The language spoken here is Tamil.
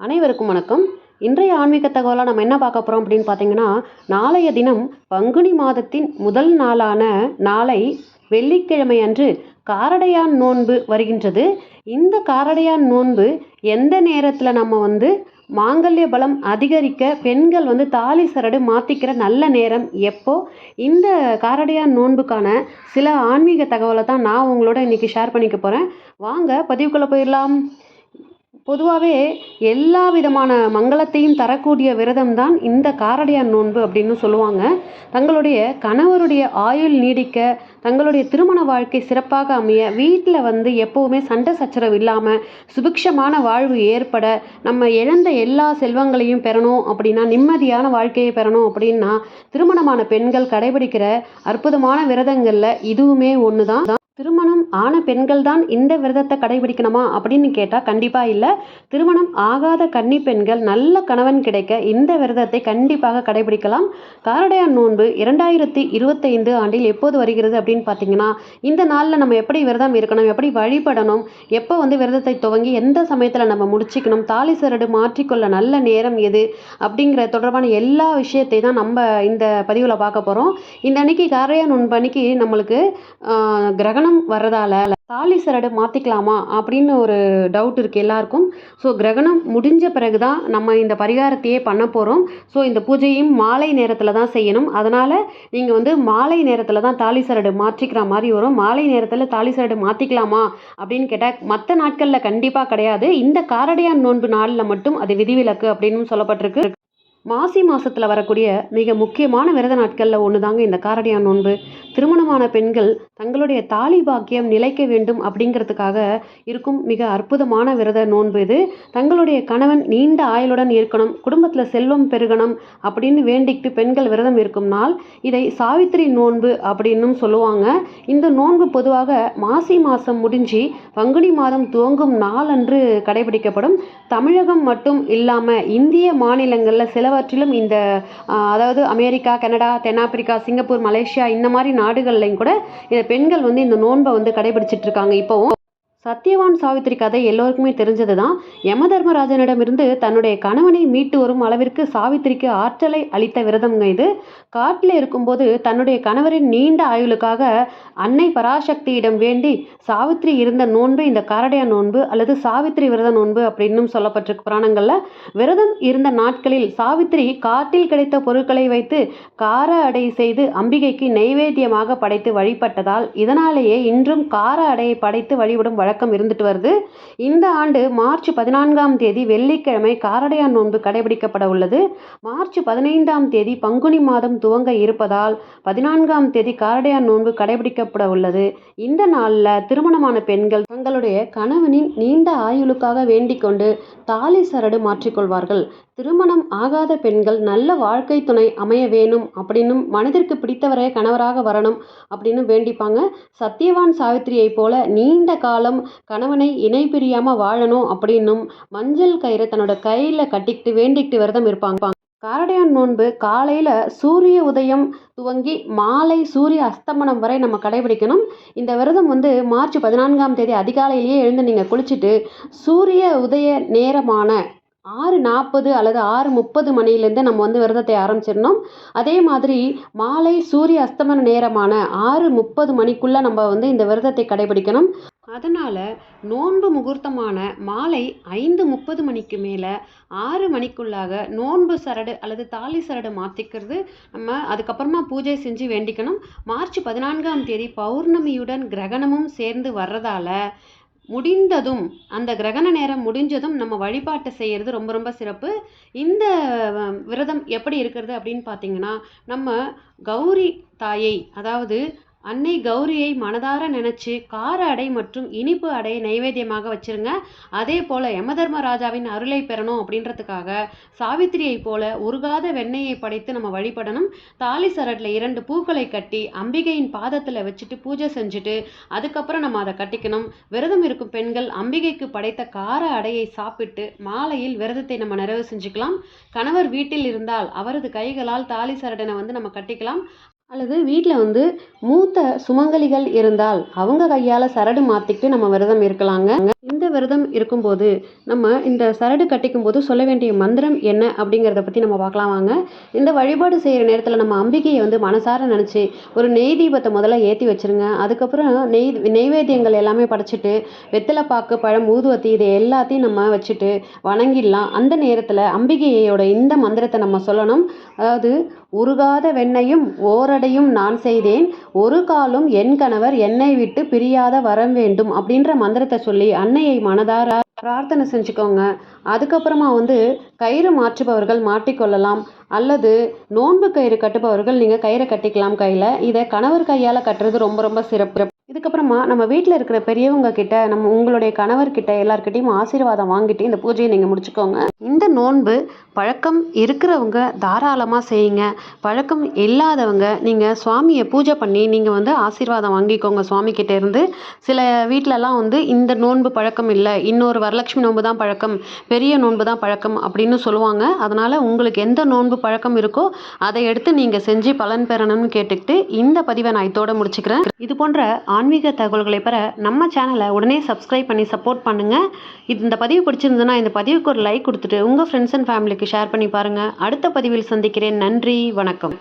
அனைவருக்கும் வணக்கம். இன்றைய ஆன்மீக தகவலாக நம்ம என்ன பார்க்க போகிறோம் அப்படின்னு பார்த்தீங்கன்னா நாளைய தினம் பங்குனி மாதத்தின் முதல் நாளான நாளை வெள்ளிக்கிழமை அன்று காரடையான் நோன்பு வருகின்றது. இந்த காரடையான் நோன்பு எந்த நேரத்தில் நம்ம வந்து மாங்கல்ய பலம் அதிகரிக்க பெண்கள் வந்து தாலி சரடு மாற்றிக்கிற நல்ல நேரம் எப்போ? இந்த காரடையான் நோன்புக்கான சில ஆன்மீக தகவலை தான் நான் உங்களோட இன்றைக்கி ஷேர் பண்ணிக்க போகிறேன் வாங்க பதிவுக்குள்ளே போயிடலாம். பொதுவாகவே எல்லா விதமான மங்களத்தையும் தரக்கூடிய விரதம் தான் இந்த காரடையான் நோன்பு அப்படின்னு சொல்லுவாங்க. தங்களுடைய கணவருடைய ஆயுள் நீடிக்க தங்களுடைய திருமண வாழ்க்கை சிறப்பாக அமைய வீட்டில் வந்து எப்போவுமே சண்டை சச்சரவு இல்லாமல் சுபிக்ஷமான வாழ்வு ஏற்பட நம்ம இழந்த எல்லா செல்வங்களையும் பெறணும் அப்படின்னா நிம்மதியான வாழ்க்கையை பெறணும் அப்படின்னா திருமணமான பெண்கள் கடைபிடிக்கிற அற்புதமான விரதங்களில் இதுவுமே ஒன்று தான் திருமணம் ஆன பெண்கள் தான் இந்த விரதத்தை கடைபிடிக்கணுமா அப்படின்னு கேட்டால் கண்டிப்பாக இல்லை. திருமணம் ஆகாத கன்னி பெண்கள் நல்ல கணவன் கிடைக்க இந்த விரதத்தை கண்டிப்பாக கடைபிடிக்கலாம். காரடையான் நோன்பு இரண்டாயிரத்தி இருபத்தைந்து ஆண்டில் எப்போது வருகிறது அப்படின்னு பார்த்தீங்கன்னா இந்த நாளில் நம்ம எப்படி விரதம் இருக்கணும் எப்படி வழிபடணும் எப்போ வந்து விரதத்தை துவங்கி எந்த சமயத்தில் நம்ம முடிச்சுக்கணும் தாலி சரடு மாற்றிக்கொள்ள நல்ல நேரம் எது அப்படிங்கிற தொடர்பான எல்லா விஷயத்தையும் தான் நம்ம இந்த பதிவில் பார்க்க போகிறோம் இந்த அன்னைக்கு காரடையான் நோன்பு அன்னைக்கு நம்மளுக்கு கிரகணம் கிரகணம் வர்றதால தாலி சரடு மாற்றிக்கலாமா அப்படின்னு ஒரு டவுட் இருக்குது எல்லாருக்கும். ஸோ கிரகணம் முடிஞ்ச பிறகு தான் நம்ம இந்த பரிகாரத்தையே பண்ண போகிறோம் ஸோ இந்த பூஜையும் மாலை நேரத்தில் தான் செய்யணும். அதனால் நீங்கள் வந்து மாலை நேரத்தில் தான் தாலி சரடு மாற்றிக்கிற மாதிரி வரும். மாலை நேரத்தில் தாலி சரடு மாற்றிக்கலாமா அப்படின்னு கேட்டால் மற்ற நாட்களில் கண்டிப்பாக கிடையாது. இந்த காரடையான் நோன்பு நாளில் மட்டும் அது விதிவிலக்கு அப்படின்னு சொல்லப்பட்டிருக்கு. மாசி மாதத்தில் வரக்கூடிய மிக முக்கியமான விரத நாட்களில் ஒன்று தாங்க இந்த காரடியான் நோன்பு. திருமணமான பெண்கள் தங்களுடைய தாலி பாக்கியம் நிலைக்க வேண்டும் அப்படிங்கிறதுக்காக இருக்கும் மிக அற்புதமான விரத நோன்பு இது. தங்களுடைய கணவன் நீண்ட ஆயுளுடன் இருக்கணும் குடும்பத்தில் செல்வம் பெருகணும் அப்படின்னு வேண்டிக்கிட்டு பெண்கள் விரதம் இருக்கும் நாள் இதை சாவித்திரி நோன்பு அப்படின்னும் சொல்லுவாங்க. இந்த நோன்பு பொதுவாக மாசி மாதம் முடிஞ்சு பங்குனி மாதம் துவங்கும் நாளன்று கடைபிடிக்கப்படும். தமிழகம் மட்டும் இல்லாமல் இந்திய மாநிலங்களில் சிலவற்றிலும் இந்த அதாவது அமெரிக்கா கனடா தென்னாப்பிரிக்கா சிங்கப்பூர் மலேசியா இந்த மாதிரி நாடுகள்லையும் கூட இந்த பெண்கள் வந்து இந்த நோன்பை வந்து கடைபிடிச்சிட்டு இருக்காங்க. இப்போவும் சத்யவான் சாவித்திரி கதை எல்லோருக்குமே தெரிஞ்சது தான் யமதர்மராஜனிடமிருந்து தன்னுடைய கணவனை மீட்டு வரும் அளவிற்கு சாவித்திரிக்கு ஆற்றலை அளித்த விரதம்ங்க இது. காட்டில் இருக்கும்போது தன்னுடைய கணவரின் நீண்ட ஆயுளுக்காக அன்னை பராசக்தியிடம் வேண்டி சாவித்திரி இருந்த நோன்பு இந்த காரடையா நோன்பு அல்லது சாவித்திரி விரத நோன்பு அப்படின்னும் சொல்லப்பட்டிருக்கு புராணங்களில். விரதம் இருந்த நாட்களில் சாவித்திரி காட்டில் கிடைத்த பொருட்களை வைத்து கார அடை செய்து அம்பிகைக்கு நைவேத்தியமாக படைத்து வழிபட்டதால் இதனாலேயே இன்றும் கார அடையை படைத்து வழிபடும் வழக்கம் இருந்துட்டு வருது. இந்த ஆண்டு மார்ச் பதினான்காம் தேதி வெள்ளிக்கிழமை காரடையான் நோன்பு கடைபிடிக்கப்பட உள்ளது. மார்ச் பதினைந்தாம் தேதி பங்குனி மாதம் துவங்க இருப்பதால் பதினான்காம் தேதி காரடையான் நோன்பு கடைபிடிக்கப்பட உள்ளது. இந்த நாளில் திருமணமான பெண்கள் தங்களுடைய கணவனின் நீண்ட ஆயுளுக்காக வேண்டிக் கொண்டு தாலி சரடு மாற்றிக்கொள்வார்கள் திருமணம் ஆகாத பெண்கள் நல்ல வாழ்க்கை துணை அமைய வேணும் அப்படின்னும் மனதிற்கு பிடித்தவரே கணவராக வரணும் அப்படின்னு வேண்டிப்பாங்க. சத்யவான் சாவித்திரியைப் போல நீண்ட காலம் கணவனை இணை பிரியாமல் வாழணும் அப்படின்னும் மஞ்சள் கயிறை தன்னோட கையில் கட்டிக்கிட்டு வேண்டிக்கிட்டு விரதம் இருப்பாங்க. காரடையான் நோன்பு காலையில் சூரிய உதயம் துவங்கி மாலை சூரிய அஸ்தமனம் வரை நம்ம கடைபிடிக்கணும். இந்த விரதம் வந்து மார்ச் பதினான்காம் தேதி அதிகாலையிலேயே எழுந்து நீங்கள் குளிச்சுட்டு சூரிய உதய நேரமான ஆறு நாற்பது அல்லது ஆறு முப்பது மணிலேருந்து நம்ம வந்து விரதத்தை ஆரம்பிச்சிடணும். அதே மாதிரி மாலை சூரிய அஸ்தமன நேரமான ஆறு முப்பது மணிக்குள்ளே நம்ம வந்து இந்த விரதத்தை கடைபிடிக்கணும். அதனால் நோன்பு முகூர்த்தமான மாலை ஐந்து முப்பது மணிக்கு மேலே ஆறு மணிக்குள்ளாக நோன்பு சரடு அல்லது தாலி சரடு மாற்றிக்கிறது நம்ம அதுக்கப்புறமா பூஜை செஞ்சு வேண்டிக்கணும். மார்ச் பதினான்காம் தேதி பௌர்ணமியுடன் கிரகணமும் சேர்ந்து வர்றதால முடிந்ததும் அந்த கிரகண நேரம் முடிஞ்சதும் நம்ம வழிபாட்டை செய்கிறது ரொம்ப ரொம்ப சிறப்பு. இந்த விரதம் எப்படி இருக்கிறது அப்படின்னு பார்த்தீங்கன்னா நம்ம கௌரி தாயை அதாவது அன்னை கௌரியை மனதார நினைச்சு கார அடை மற்றும் இனிப்பு அடை நைவேத்தியமாக வச்சிருங்க. அதே போல யமதர்மராஜாவின் அருளை பெறணும் அப்படின்றதுக்காக சாவித்திரியை போல உருகாத வெண்ணெயை படைத்து நம்ம வழிபடணும். தாலி சரட்ல இரண்டு பூக்களை கட்டி அம்பிகையின் பாதத்தில் வச்சுட்டு பூஜை செஞ்சுட்டு அதுக்கப்புறம் நம்ம அதை கட்டிக்கணும். விரதம் இருக்கும் பெண்கள் அம்பிகைக்கு படைத்த கார அடையை சாப்பிட்டு மாலையில் விரதத்தை நம்ம நிறைவு செஞ்சுக்கலாம். கணவர் வீட்டில் இருந்தால் அவரது கைகளால் தாலி சரடனை வந்து நம்ம கட்டிக்கலாம். அல்லது வீட்டில் வந்து மூத்த சுமங்கலிகள் இருந்தால் அவங்க கையால் சரடு மாற்றிக்கிட்டு நம்ம விரதம் இருக்கலாங்க. இந்த விரதம் இருக்கும்போது நம்ம இந்த சரடு கட்டிக்கும் போது சொல்ல வேண்டிய மந்திரம் என்ன அப்படிங்கிறத பற்றி நம்ம பார்க்கலாம் வாங்க. இந்த வழிபாடு செய்கிற நேரத்தில் நம்ம அம்பிகையை வந்து மனசார நினச்சி ஒரு நெய் தீபத்தை முதல்ல ஏற்றி வச்சுருங்க. அதுக்கப்புறம் நெய் நெய்வேத்தியங்கள் எல்லாமே படைச்சிட்டு வெத்தலை பாக்கு பழம் ஊதுவத்தி இது எல்லாத்தையும் நம்ம வச்சுட்டு வணங்கிடலாம். அந்த நேரத்தில் அம்பிகையோட இந்த மந்திரத்தை நம்ம சொல்லணும். அதாவது உருகாத வெண்ணையும் ஓரடையும் நான் செய்தேன். ஒரு காலும் என் கணவர் என்னை விட்டு பிரியாத வரம் வேண்டும் அப்படின்ற மந்திரத்தை சொல்லி அன்னையை மனதார பிரார்த்தனை செஞ்சுக்கோங்க. அதுக்கப்புறமா வந்து கயிறு மாற்றுபவர்கள் மாட்டிக்கொள்ளலாம் அல்லது நோன்பு கயிறு கட்டுபவர்கள் நீங்கள் கயிறை கட்டிக்கலாம் கையில். இதை கணவர் கையால் கட்டுறது ரொம்ப ரொம்ப சிறப்பு. இதுக்கப்புறமா நம்ம வீட்டில் இருக்கிற பெரியவங்க கிட்ட நம்ம உங்களுடைய கணவர்கிட்ட எல்லாருக்கிட்டையும் ஆசீர்வாதம் வாங்கிட்டு இந்த பூஜையை நீங்கள் முடிச்சுக்கோங்க. இந்த நோன்பு பழக்கம் இருக்கிறவங்க தாராளமாக செய்யுங்க. பழக்கம் இல்லாதவங்க நீங்கள் சுவாமியை பூஜை பண்ணி நீங்கள் வந்து ஆசீர்வாதம் வாங்கிக்கோங்க சுவாமி இருந்து. சில வீட்டிலலாம் வந்து இந்த நோன்பு பழக்கம் இல்லை இன்னொரு வரலட்சுமி நோன்பு தான் பழக்கம் பெரிய நோன்பு தான் பழக்கம் அப்படின்னு சொல்லுவாங்க. அதனால் உங்களுக்கு எந்த நோன்பு பழக்கம் இருக்கோ அதை எடுத்து நீங்கள் செஞ்சு பலன் பெறணும்னு கேட்டுக்கிட்டு இந்த பதிவை நான் இதோட முடிச்சுக்கிறேன். இது போன்ற ஆன்மீக தகவல்களை பெற நம்ம சேனலை உடனே சப்ஸ்கிரைப் பண்ணி சப்போர்ட் பண்ணுங்கள் இது இந்த பதிவு பிடிச்சிருந்ததுன்னா இந்த பதிவுக்கு ஒரு லைக் கொடுத்துட்டு உங்கள் ஃப்ரெண்ட்ஸ் அண்ட் ஃபேமிலிக்கு ஷேர் பண்ணி பாருங்கள் அடுத்த பதிவில் சந்திக்கிறேன். நன்றி. வணக்கம்.